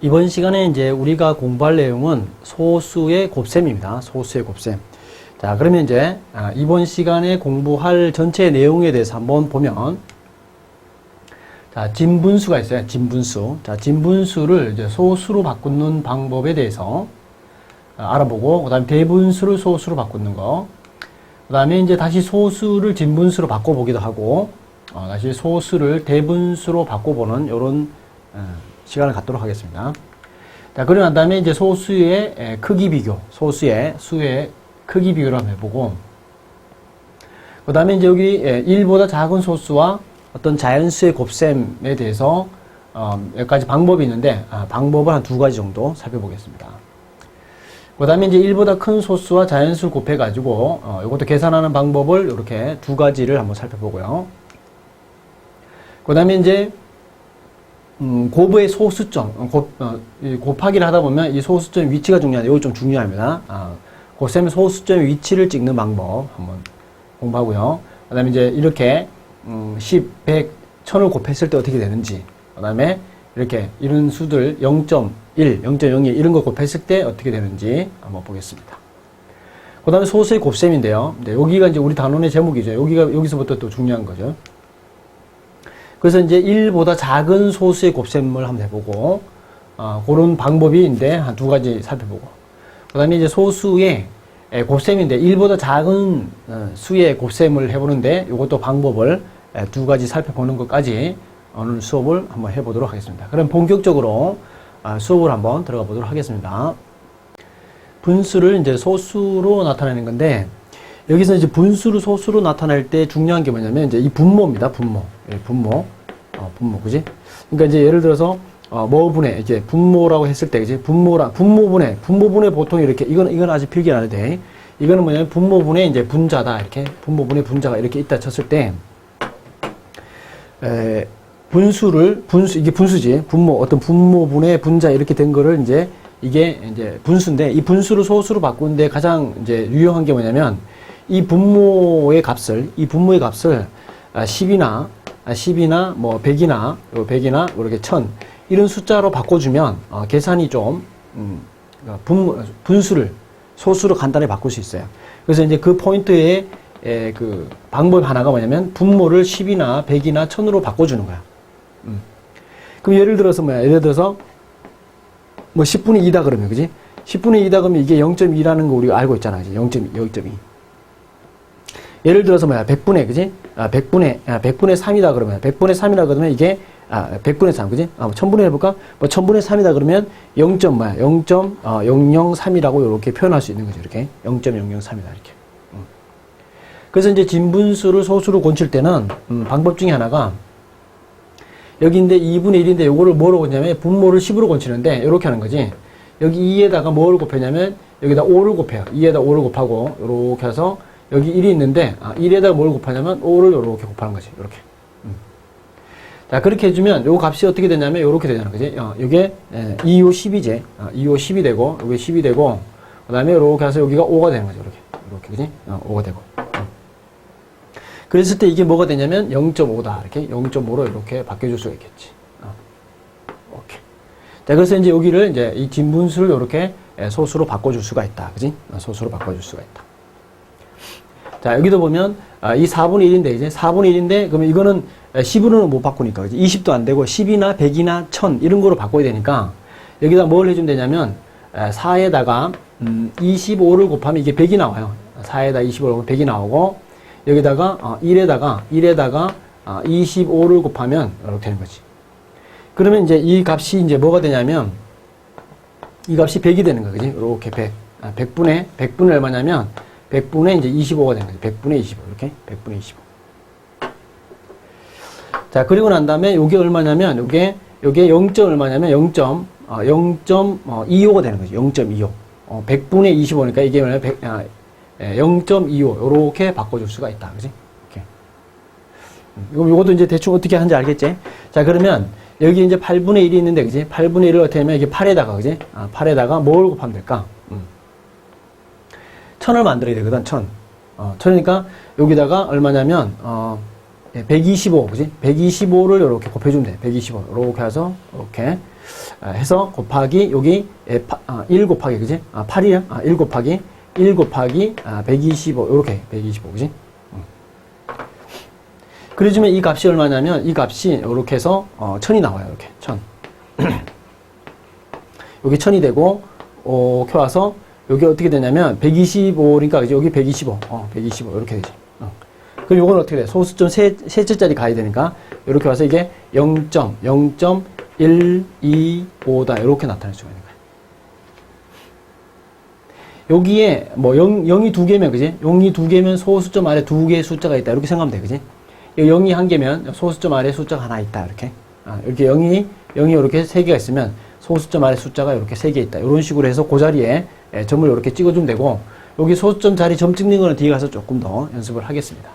이번 시간에 이제 우리가 공부할 내용은 소수의 곱셈입니다. 소수의 곱셈. 자, 그러면 이제 아, 이번 시간에 공부할 전체 내용에 대해서 한번 보면 자, 진분수가 있어요. 진분수. 자, 진분수를 이제 소수로 바꾸는 방법에 대해서 아, 알아보고 그다음에 대분수를 소수로 바꾸는 거. 그다음에 이제 다시 소수를 진분수로 바꿔 보기도 하고 어, 다시 소수를 대분수로 바꿔 보는 이런 시간을 갖도록 하겠습니다. 자, 그러고 난 다음에 이제 소수의 에, 크기 비교, 소수의 수의 크기 비교를 한번 해보고, 그 다음에 이제 여기 1보다 작은 소수와 어떤 자연수의 곱셈에 대해서 어, 몇 가지 방법이 있는데, 아, 방법을 한 두 가지 정도 살펴보겠습니다. 그 다음에 이제 1보다 큰 소수와 자연수를 곱해가지고, 어, 이것도 계산하는 방법을 이렇게 두 가지를 한번 살펴보고요. 그 다음에 이제 음, 고부의 소수점, 어, 곱, 어, 이 곱하기를 하다 보면 이 소수점 위치가 중요한데, 이거 좀 중요합니다. 아, 곱셈의 소수점 위치를 찍는 방법 한번 공부하고요. 그 다음에 이제 이렇게, 음, 10, 100, 1000을 곱했을 때 어떻게 되는지, 그 다음에 이렇게 이런 수들 0.1, 0.01 이런 거 곱했을 때 어떻게 되는지 한번 보겠습니다. 그 다음에 소수의 곱셈인데요. 네, 여기가 이제 우리 단원의 제목이죠. 여기가, 여기서부터 또 중요한 거죠. 그래서 이제 1보다 작은 소수의 곱셈을 한번 해보고, 어, 그런 방법인데, 한 두 가지 살펴보고. 그 다음에 이제 소수의 에, 곱셈인데, 1보다 작은 어, 수의 곱셈을 해보는데, 이것도 방법을 에, 두 가지 살펴보는 것까지 오늘 수업을 한번 해보도록 하겠습니다. 그럼 본격적으로 아, 수업을 한번 들어가 보도록 하겠습니다. 분수를 이제 소수로 나타내는 건데, 여기서 이제 분수를 소수로 나타낼 때 중요한 게 뭐냐면 이제 이 분모입니다. 분모. 예, 분모. 어, 분모. 그지? 그러니까 이제 예를 들어서 어, 뭐분의 이제 분모라고 했을 때 이제 분모라 분모분의 분모분의 보통 이렇게 이건 이건 아직 필기 안 해도 돼. 이거는 뭐냐면 분모분의 이제 분자다 이렇게 분모분의 분자가 이렇게 있다 쳤을 때 에, 분수를 분수 이게 분수지 분모 어떤 분모분의 분자 이렇게 된 거를 이제 이게 이제 분수인데 이 분수를 소수로 바꾸는데 가장 이제 유용한 게 뭐냐면 이 분모의 값을 이 분모의 값을 10이나 10이나 뭐 100이나 100이나 이렇게 1000 이런 숫자로 바꿔주면 어, 계산이 좀 음, 분, 분수를 소수로 간단히 바꿀 수 있어요. 그래서 이제 그 포인트의 에, 그 방법 하나가 뭐냐면 분모를 10이나 100이나 1000으로 바꿔주는 거야. 음. 그럼 예를 들어서 뭐야? 예를 들어서 뭐 10분의 2다 그러면 그지? 10분의 2다 그러면 이게 0.2라는 거 우리가 알고 있잖아. 그지? 0.2, 0.2. 예를 들어서 뭐야? 100분의, 그지? 아, 100분의, 아, 100분의 3이다 그러면, 100분의 3이다 그러면 이게, 아, 100분의 3, 그지? 아, 1000분의 해볼까? 뭐, 1000분의 3이다 그러면 0. 뭐야? 0.003이라고 이렇게 표현할 수 있는 거죠. 이렇게. 0.003이다. 이렇게. 음. 그래서 이제 진분수를 소수로 곤칠 때는, 음, 방법 중에 하나가, 여기 인데 2분의 1인데 요거를 뭐로 곤냐면 분모를 10으로 곤치는데, 이렇게 하는 거지. 여기 2에다가 뭐를 곱했냐면, 여기다 5를 곱해요. 2에다 5를 곱하고, 이렇게 해서, 여기 1이 있는데 아, 1에다가 뭘 곱하냐면 5를 이렇게 곱하는 거지. 이렇게. 음. 자 그렇게 해주면 요 값이 어떻게 되냐면 이렇게 되잖아. 그지? 어, 이게 2호 10이지. 어, 2호 10이 되고 여기 10이 되고 그 다음에 이렇게 해서 여기가 5가 되는 거죠. 이렇게. 이렇게 그지? 어, 5가 되고. 음. 그랬을 때 이게 뭐가 되냐면 0.5다. 이렇게 0.5로 이렇게 바뀌어줄 수가 있겠지. 어. 오케이. 자 그래서 이제 여기를 이제 이 진분수를 이렇게 소수로 바꿔줄 수가 있다. 그지? 어, 소수로 바꿔줄 수가 있다. 자, 여기도 보면, 아, 이 4분의 1인데, 이제 4분의 1인데, 그러면 이거는 10으로는 못 바꾸니까, 그지? 20도 안 되고, 10이나 100이나 1000, 이런 거로 바꿔야 되니까, 여기다 뭘 해주면 되냐면, 4에다가, 음, 25를 곱하면 이게 100이 나와요. 4에다 25를 곱하면 100이 나오고, 여기다가, 어, 1에다가, 1에다가, 어, 25를 곱하면, 이렇게 되는 거지. 그러면 이제 이 값이 이제 뭐가 되냐면, 이 값이 100이 되는 거야, 그지? 이렇게 100. 아, 100분의, 100분의 얼마냐면, 100분의 이제 25가 되는 거죠. 100분의 25. 이렇게. 100분의 25. 자, 그리고 난 다음에 요게 얼마냐면, 요게, 요게 0. 얼마냐면 0. 어, 0.25가 되는 거죠. 0.25. 어, 100분의 25니까 이게 뭐냐, 100, 아, 0.25. 요렇게 바꿔 줄 수가 있다. 그지? 이렇게. 음, 요것도 이제 대충 어떻게 하는지 알겠지? 자, 그러면 여기 이제 8분의 1이 있는데, 그지? 8분의 1을 어떻게 하면 이게 8에다가, 그지? 아, 8에다가 뭘 곱하면 될까? 음. 천을 만들어야 되거든, 천. 어, 천이니까 여기다가 얼마냐면, 어, 125, 그지? 125를 이렇게 곱해주면 돼. 125. 이렇게 해서, 이렇게. 아, 해서 곱하기 여기 에, 파, 아, 1 곱하기 그지? 아, 8이야? 아, 1 곱하기 1 곱하기 아, 125 요렇게 125 그지? 음. 그래주면 이 값이 얼마냐면 이 값이 이렇게 해서 어, 1000이 나와요. 이렇게 1000. 여기 1000이 되고 어, 이렇게 와서 여기 어떻게 되냐면 125니까 그지? 여기 125. 어, 125 이렇게 되지. 어. 그럼 요건 어떻게 돼? 소수점 세, 세자짜리 가야 되니까 이렇게 와서 이게 0.0.125다 이렇게 나타낼 수가 있는 거야. 여기에 뭐 0, 0이 두 개면 그지? 0이 두 개면 소수점 아래 두 개의 숫자가 있다 이렇게 생각하면 돼 그지? 0이 한 개면 소수점 아래 숫자가 하나 있다 이렇게 아, 이렇게 0이 0이 이렇게 세 개가 있으면 소수점 아래 숫자가 이렇게 세 개 있다 이런 식으로 해서 그 자리에 예, 점을 이렇게 찍어주면 되고 여기 소수점 자리 점 찍는 거는 뒤에 가서 조금 더 연습을 하겠습니다.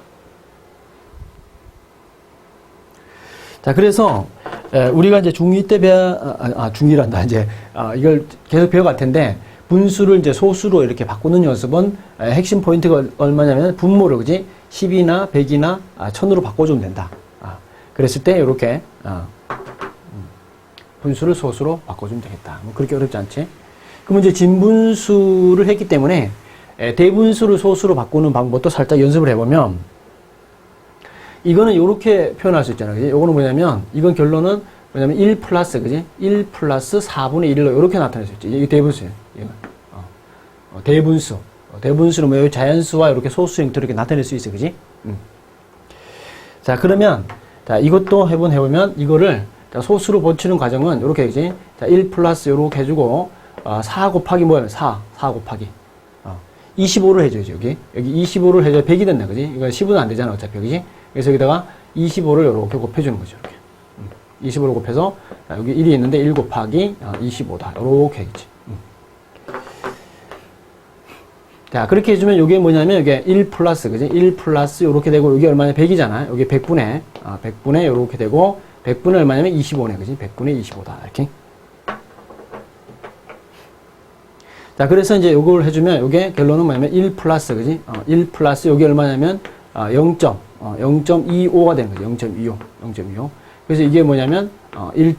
자, 그래서 에, 우리가 이제 중2 때 배워 아, 아 중2란다 이제 아, 이걸 계속 배워갈 텐데 분수를 이제 소수로 이렇게 바꾸는 연습은 에, 핵심 포인트가 얼마냐면 분모를 그지 10이나 100이나 아, 1000으로 바꿔주면 된다. 아, 그랬을 때 이렇게 아, 음, 분수를 소수로 바꿔주면 되겠다. 뭐 그렇게 어렵지 않지? 그러면 이제 진분수를 했기 때문에 에, 대분수를 소수로 바꾸는 방법도 살짝 연습을 해보면 이거는 이렇게 표현할 수 있잖아요. 그지? 요거는 뭐냐면, 이건 결론은 뭐냐면 1 플러스, 그지? 1 플러스 4분의 1로 이렇게 나타낼 수 있지. 이게 대분수예요. 이건. 어. 어, 대분수. 어, 대분수는 뭐예요? 자연수와 이렇게 소수 형태로 이렇게 나타낼 수 있어. 그지? 음. 자, 그러면, 자, 이것도 해본, 해보면, 이거를, 자, 소수로 고치는 과정은 이렇게, 그지? 자, 1 플러스 이렇게 해주고, 어, 4 곱하기 뭐예요? 4. 4 곱하기. 어, 25를 해줘야지, 여기. 여기 25를 해줘야 100이 된다, 그지? 이거 10은 안 되잖아, 어차피, 그지? 그래서 여기다가 25를 이렇게 곱해주는 거죠. 이렇게. 25를 곱해서 여기 1이 있는데 1 곱하기 25다. 이렇게 하겠지. 자, 그렇게 해주면 이게 뭐냐면 이게 1 플러스, 그지? 1 플러스 이렇게 되고 이게 얼마냐? 100이잖아. 여기 100분의, 아, 100분의 이렇게 되고 100분의 얼마냐면 25네, 그지? 100분의 25다. 이렇게. 자, 그래서 이제 요걸 해주면 이게 결론은 뭐냐면 1 플러스, 그지? 어, 1 플러스 여기 얼마냐면 어, 0. 어, 0.25가 되는 거죠. 0.25. 0.25. 그래서 이게 뭐냐면, 어, 1.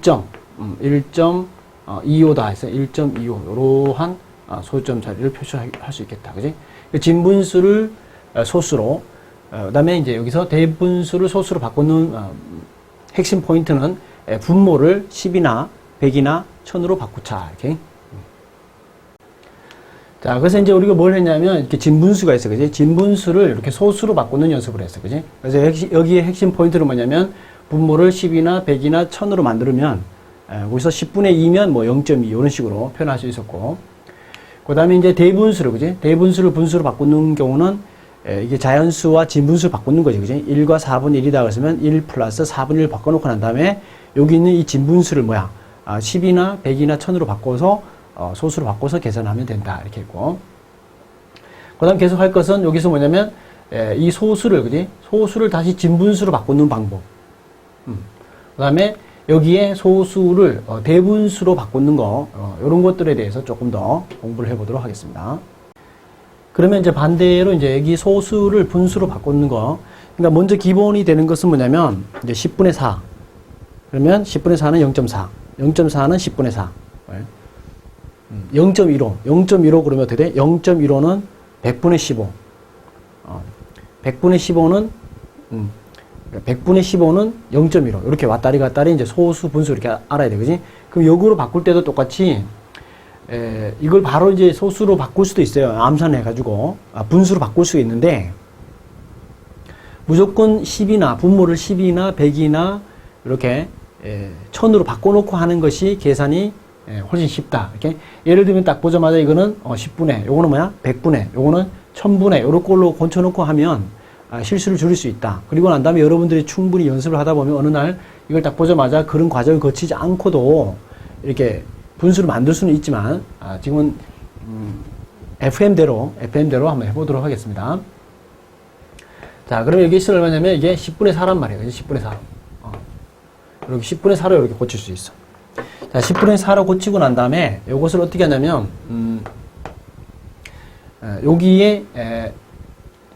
음, 1.25다 해서 1.25. 이러한 어, 소수점 자리를 표시할 수 있겠다. 그지? 그 진분수를 어, 소수로, 어, 그 다음에 이제 여기서 대분수를 소수로 바꾸는, 어, 핵심 포인트는 에, 분모를 10이나 100이나 1000으로 바꾸자. 이렇게. 자, 그래서 이제 우리가 뭘 했냐면, 이렇게 진분수가 있어, 그지? 진분수를 이렇게 소수로 바꾸는 연습을 했어, 그지? 그래서 핵심, 여기에 핵심 포인트는 뭐냐면, 분모를 10이나 100이나 1000으로 만들면, 에, 거기서 10분의 2면 뭐 0.2, 이런 식으로 표현할 수 있었고, 그 다음에 이제 대분수를, 그지? 대분수를 분수로 바꾸는 경우는, 에, 이게 자연수와 진분수를 바꾸는 거지, 그지? 1과 4분의 1이다 그랬으면 1 플러스 4분의 1 바꿔놓고 난 다음에, 여기 있는 이 진분수를 뭐야? 아, 10이나 100이나 1000으로 바꿔서 어, 소수로 바꿔서 계산하면 된다. 이렇게 했고. 그 다음 계속 할 것은 여기서 뭐냐면, 에, 이 소수를, 그지? 소수를 다시 진분수로 바꾸는 방법. 음. 그 다음에 여기에 소수를 어, 대분수로 바꾸는 거, 어, 이런 것들에 대해서 조금 더 공부를 해보도록 하겠습니다. 그러면 이제 반대로 이제 여기 소수를 분수로 바꾸는 거. 그러니까 먼저 기본이 되는 것은 뭐냐면, 이제 10분의 4. 그러면 10분의 4는 0.4. 0.4는 10분의 4. 0.15. 0.15 그러면 어떻게 돼? 0.15는 100분의 15. 어, 100분의 15는, 음, 100분의 15는 0.15. 이렇게 왔다리 갔다리 이제 소수, 분수 이렇게 알아야 돼. 그지? 그럼 역으로 바꿀 때도 똑같이, 에, 이걸 바로 이제 소수로 바꿀 수도 있어요. 암산해 가지고. 아, 분수로 바꿀 수 있는데, 무조건 10이나, 분모를 10이나 100이나 이렇게, 에, 1000으로 바꿔 놓고 하는 것이 계산이 예, 훨씬 쉽다. 이렇게 예를 들면 딱 보자마자 이거는 어, 10분의, 요거는 뭐야? 100분의, 요거는 1000분의, 요런 걸로 고쳐놓고 하면 아, 실수를 줄일 수 있다. 그리고 난 다음에 여러분들이 충분히 연습을 하다 보면 어느 날 이걸 딱 보자마자 그런 과정을 거치지 않고도 이렇게 분수를 만들 수는 있지만 아, 지금은 음, FM대로 FM대로 한번 해보도록 하겠습니다. 자, 그럼 여기 있을 얼마냐면 이게 10분의 4란 말이에요. 10분의 4. 어. 이렇게 10분의 4로 이렇게 고칠 수 있어. 자, 10분의 4로 고치고 난 다음에 이것을 어떻게 하냐면, 음, 에, 여기에, 에,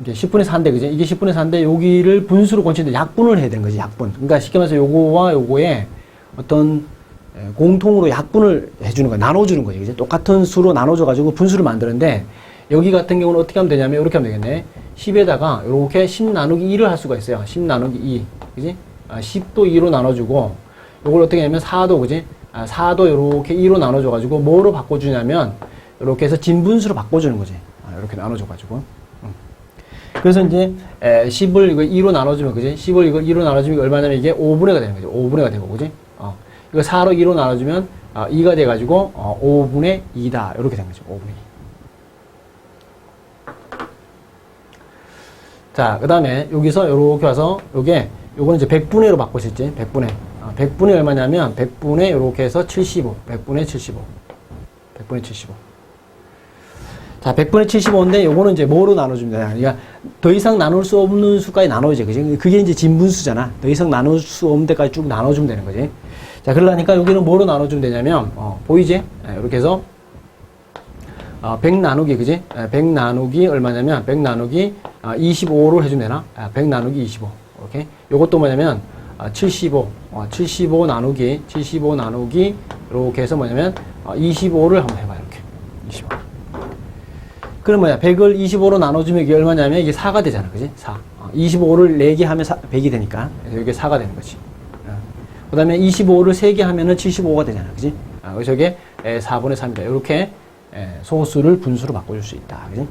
이제 10분의 4인데, 그지? 이게 10분의 4인데, 여기를 분수로 고치는데 약분을 해야 되는 거지, 약분. 그러니까 쉽게 말해서 요거와 요거에 어떤, 에, 공통으로 약분을 해주는 거예요. 나눠주는 거예요. 이제 똑같은 수로 나눠줘가지고 분수를 만드는데 여기 같은 경우는 어떻게 하면 되냐면 이렇게 하면 되겠네. 10에다가 이렇게 10 나누기 2를 할 수가 있어요. 10 나누기 2. 그지? 아, 10도 2로 나눠주고 이걸 어떻게 하냐면 4도 그지? 아, 4도 이렇게 2로 나눠줘가지고 뭐로 바꿔주냐면 이렇게 해서 진분수로 바꿔주는 거지. 아, 이렇게 나눠줘가지고. 음. 그래서 이제 에, 10을 이거 2로 나눠주면 그지? 10을 이거 2로 나눠주면 얼마냐면 이게 5분의가 되는 거죠. 5분의가 되고 그지? 어. 이거 4로 2로 나눠주면 아, 2가 돼가지고 어, 5분의 2다 이렇게 되는 거죠. 5분의 2. 자, 그 다음에 여기서 이렇게 와서 요게 요거는 이제 100분의로 바꿀 수 있지. 100분의. 아, 100분의 얼마냐면 100분의 이렇게 해서 75. 100분의 75. 100분의 75. 자, 100분의 75인데 요거는 이제 뭐로 나눠주면 되냐. 그러니까 더 이상 나눌 수 없는 수까지 나눠야지. 그지? 그게 이제 진분수잖아. 더 이상 나눌 수 없는 데까지 쭉 나눠주면 되는 거지. 자, 그러니까 여기는 뭐로 나눠주면 되냐면, 어, 보이지? 예, 이렇게 해서 어, 100 나누기, 그지? 에, 100 나누기 얼마냐면, 100 나누기 아, 25를 해주면 되나? 아, 100 나누기 25. 이렇게. 요것도 뭐냐면, 아, 75. 어, 75 나누기, 75 나누기, 이렇게 해서 뭐냐면, 어, 25를 한번 해봐요. 이렇게. 25. 그럼 뭐야? 100을 25로 나눠주면 이게 얼마냐면, 이게 4가 되잖아. 그지? 4. 어, 25를 4개 하면 4, 100이 되니까. 이게 4가 되는 거지. 그 다음에 25를 3개 하면은 75가 되잖아. 그지? 아, 그래서 이게 4분의 3이다. 이렇게 예, 소수를 분수로 바꿔줄 수 있다. 그지?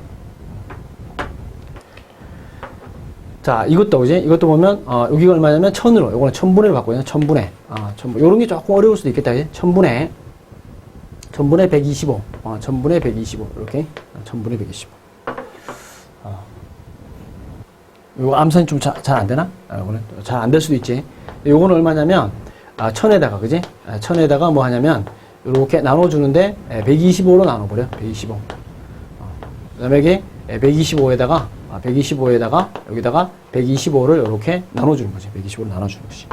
자, 이것도, 그지? 이것도 보면, 어, 여기가 얼마냐면, 천으로, 요거는 천분의로 바꿔요. 천분의. 아, 천분. 요런 게 조금 어려울 수도 있겠다. 그지? 천분의. 천분의 125. 어, 천분의 125. 이렇게. 어, 천분의 125. 어. 요거 암산이 좀 잘 안 되나? 아, 요거는 잘 안 될 수도 있지. 요거는 얼마냐면, 아, 천에다가, 그지? 아, 천에다가 뭐 하냐면, 이렇게 나눠주는데 125로 나눠버려 125 어. 그 다음에 이게 125에다가 125에다가 여기다가 125를 이렇게 나눠주는 거지. 125를 나눠주는 것이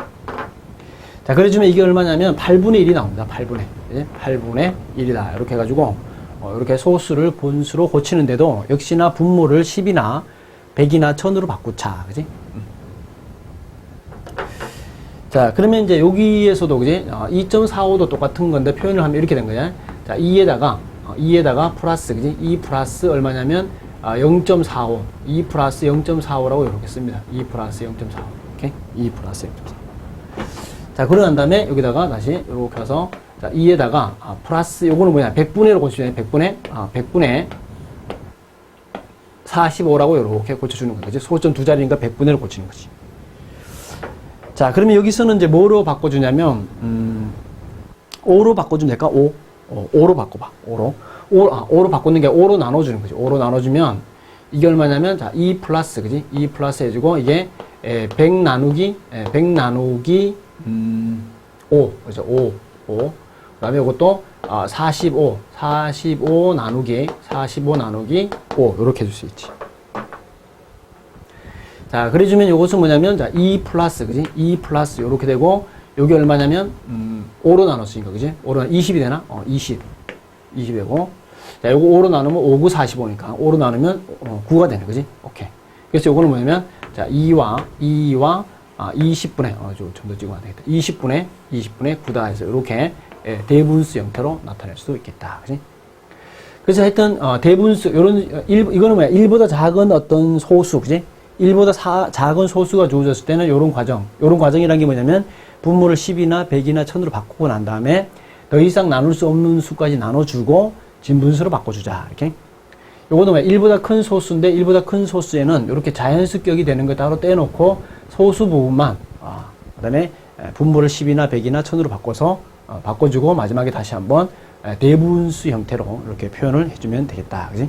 자 그래주면 이게 얼마냐면 8분의 1이 나옵니다. 8분의. 8분의 1이다. 이렇게 해가지고 어, 이렇게 소수를 분수로 고치는데도 역시나 분모를 10이나 100이나 1000으로 바꾸자. 그지? 자, 그러면 이제 여기에서도, 그지? 어, 2.45도 똑같은 건데 표현을 하면 이렇게 된 거냐? 자, 2에다가, 어, 2에다가 플러스, 그지? 2 플러스 얼마냐면, 아, 0.45. 2 플러스 0.45라고 이렇게 씁니다. 2 플러스 0.45. 이렇게? 2 플러스 0.45. 자, 그러고 난 다음에 여기다가 다시 이렇게 해서, 자, 2에다가, 아, 플러스, 요거는 뭐냐? 100분의로 고치잖아요. 100분의, 아, 100분의 45라고 이렇게 고쳐주는 거지. 소점 두 자리니까 100분의로 고치는 거지. 자, 그러면 여기서는 이제 뭐로 바꿔주냐면, 음, 5로 바꿔주면 될까? 5. 어, 5로 바꿔봐. 5로. 5, 아, 5로 바꾸는 게 5로 나눠주는 거지. 5로 나눠주면, 이게 얼마냐면, 자, 2 플러스, 그지? 2 플러스 해주고, 이게, 에, 100 나누기, 에, 100 나누기, 음, 5. 그죠? 5. 5. 그 다음에 이것도, 아, 45. 45 나누기, 45 나누기 5. 이렇게 해줄 수 있지. 자, 그래주면 이것은 뭐냐면, 자, 2 플러스, 그지? 2 플러스, 요렇게 되고, 여기 얼마냐면, 음, 5로 나눴으니까, 그지? 5로, 20이 되나? 어, 20. 20 되고, 자, 요거 5로 나누면 5, 9, 45니까, 5로 나누면, 어, 9가 되네, 그지? 오케이. 그래서 요거는 뭐냐면, 자, 2와, 2와, 아, 20분의, 어, 좀더 찍어야 되겠다. 20분의, 20분의 9다 해서, 이렇게, 예, 대분수 형태로 나타낼 수도 있겠다, 그지? 그래서 하여튼, 어, 대분수, 요런, 일, 이거는 뭐야? 1보다 작은 어떤 소수, 그지? 1보다 사, 작은 소수가 주어졌을 때는 이런 과정, 이런 과정이라는 게 뭐냐면 분모를 10이나 100이나 1000으로 바꾸고 난 다음에 더 이상 나눌 수 없는 수까지 나눠주고 진분수로 바꿔주자. 이렇게. 요거는 왜 1보다 큰 소수인데 1보다 큰 소수에는 이렇게 자연습격이 되는 거 따로 떼놓고 소수 부분만, 아, 그 다음에 분모를 10이나 100이나 1000으로 바꿔서 어, 바꿔주고 마지막에 다시 한번 대분수 형태로 이렇게 표현을 해주면 되겠다. 그지?